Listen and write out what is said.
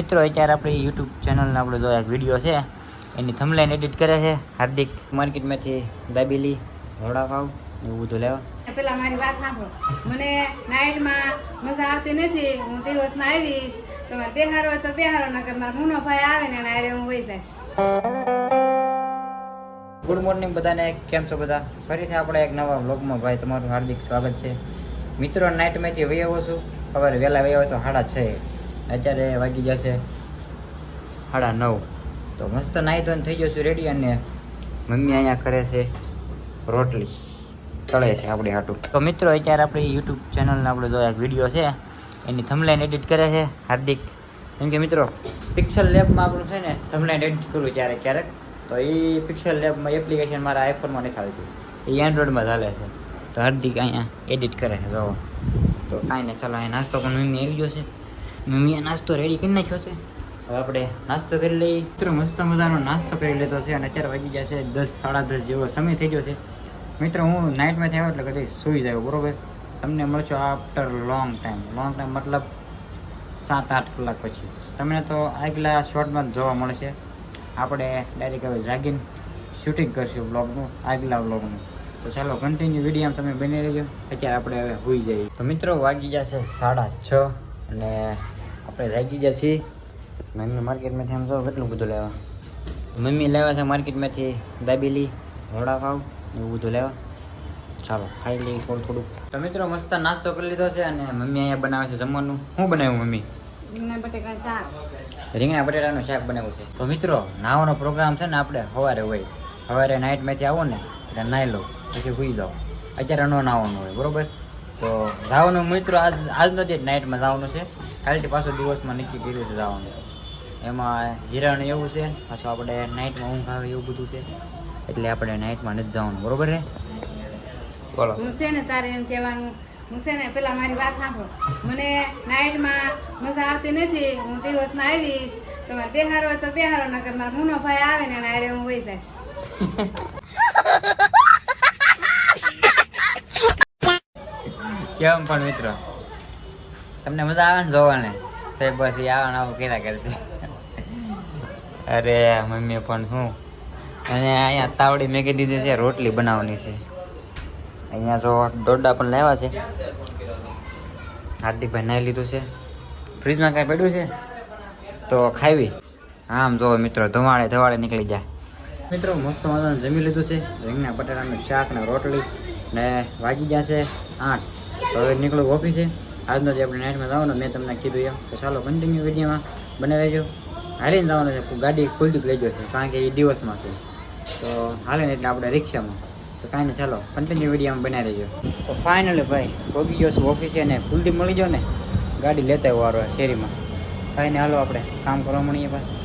મિત્રો અત્યારે આપણે યુટ્યુબ ચેનલનો આપણો જો એક વીડિયો છે એની થમલાઈન એડિટ કરે છે હાર્દિક માર્કેટમાંથી દાબેલી વડાપાવ એવું બધું લેવા. પેલા મારી વાત સાંભળો. મને નાઇટમાં મજા આવતી નથી હું દિવસમાં આવીશ. તમારે બેહારો હોય તો બેહારો નગર મારો મુનો ભાઈ આવે ને એને હું વહી જઈશ. ગુડ મોર્નિંગ બધાને કેમ છો બધા? ફરીથી આપણે એક નવા વ્લોગમાં ભાઈ તમારું હાર્દિક સ્વાગત છે. મિત્રો નાઇટમાંથી વહી આવો છું. સવારે વહેલા વહી આવો તો સાડા છ. અત્યારે વાગી જશે સાડા નવ. તો મસ્ત નાહી ધોઈને થઈ જશું રેડી અને મમ્મી અહીંયા કરે છે રોટલી. તળે છે આપણી હાટું. તો મિત્રો અત્યારે આપણી યુટ્યુબ ચેનલનો આપણે જો એક વીડિયો છે એની થમલાઈન એડિટ કરે છે હાર્દિક. કેમ કે મિત્રો પિક્સલ લેબમાં આપણું છે ને થમલાઈન એડિટ કરું ક્યારેક ક્યારેક તો એ પિક્સલ લેબમાં એપ્લિકેશન મારા આઈફોનમાં નથી આવતી. એ એન્ડ્રોઈડમાં ચાલે છે. તો હાર્દિક અહીંયા એડિટ કરે છે જો. તો કાંઈ ને ચાલો અહીંયા નાસ્તો પણ મમ્મી આવી ગયો છે. મમ્મીએ નાસ્તો રેડી કરી નાખ્યો છે. હવે આપણે નાસ્તો કરી લઈએ. મિત્રો, મસ્ત મજાનો નાસ્તો કરી લીધો છે અને અત્યારે વાગી ગયા છે દસ, સાડા દસ જેવો સમય થઈ ગયો છે. મિત્રો, હું નાઇટમાં થયો એટલે કદી સૂઈ જાય બરોબર? તમને મળશો after long time long time મતલબ સાત, આઠ કલાક પછી. તમને તો આગલા શોર્ટમાં જોવા મળશે. આપણે ડાયરેક્ટ હવે જાગીને શૂટિંગ કરશું બ્લોગનું આગલા બ્લોગનું તો ચાલો કન્ટિન્યુ વીડિયો તમે બની રહેજો. અત્યારે આપણે હવે હોઈ જઈએ. તો મિત્રો, વાગી જશે સાડા છ. અને આપણે રાખી ગયા છીએ. મમ્મી માર્કેટમાંથી આમ જો કેટલું બધું લેવા? મમ્મી લેવા છે માર્કેટમાંથી દાબેલી વડાપાવ એવું બધું લેવા. ચાલો ખાઈ લઈએ થોડું થોડુંક તો મિત્રો મસ્ત નાસ્તો કરી લીધો છે અને મમ્મી અહીંયા બનાવે છે જમવાનું. શું બનાવ્યું મમ્મી? રીંગણા બટેકા શાક. રીંગણા બટેટાનું શાક બનાવ્યું છે. તો મિત્રો નાવાનો પ્રોગ્રામ છે ને આપણે સવારે હોય. સવારે નાઇટમાંથી આવો ને એટલે નાહી લો પછી સુઈ જાઓ. અત્યારે ન નાવાનું હોય બરોબર? તો જવાનું મિત્રો આજ આજનો જ નાઇટમાં જવાનું છે કાલથી પાછો દિવસમાં નક્કી કર્યું છે જવાનું. એમાં હિરણ એવું છે પાછું આપણે નાઇટમાં ઊંઘ આવે એવું બધું છે. એટલે આપણે નાઇટમાં નથી જવાનું બરોબર છે? બોલો. હું છે ને તારે એમ કહેવાનું હું છે ને પેલા મારી વાત સાંભળો. મને નાઇટમાં મજા આવતી નથી હું દિવસમાં આવીશ તમારે બેહારો હોય તો બેહારો નગરમાં મારો મુનો ભાઈ આવે ને એને હું વહી જઈશ. કેમ પણ મિત્રો? તમને મજા આવે ને જોવાને? સાહેબ બસ એ આવા કર્યા કરશે. અરે મમ્મી પણ શું? અને અહીંયા તાવડી મેં દીધી છે રોટલી બનાવવાની છે. અહીંયા જો દોડા પણ લાવ્યા છે. હાર્દિકભાઈ નાહી લીધું છે. ફ્રીજમાં કાંઈ પડ્યું છે? તો ખાવી આમ જો મિત્રો ધુમાડે ધવાડે નીકળી જાય મિત્રો મસ્ત મજાનું જમી લીધું છે. રીંગના બટાટાનું શાક ને રોટલી ને વાગી ગયા છે આઠ. હવે નીકળું ઓફિસે આજનો જે આપણે નાઇટમાં જવાનું, મેં તમને કીધું એમ તો ચાલો કન્ટિન્યુ વિડીયોમાં બને રહેજો હાલીને જવાનું છે ગાડી ખુલ્લી લઈ ગયો છે, કારણ કે એ દિવસમાં છે. તો હાલે ને એટલે આપણે રિક્ષામાં. તો કાંઈ નહીં, ચાલો કન્ટિન્યુ વિડીયોમાં બનાવી દેજો. તો ફાઇનલી ભાઈ પહોંચી ગયો છું ઓફિસે ને કુલદીપ મળી ગયો ને, ગાડી લેતા આવ્યો શેરીમાં. કાંઈ નહીં, હાલો આપણે કામ કરવા મળીએ પાછું.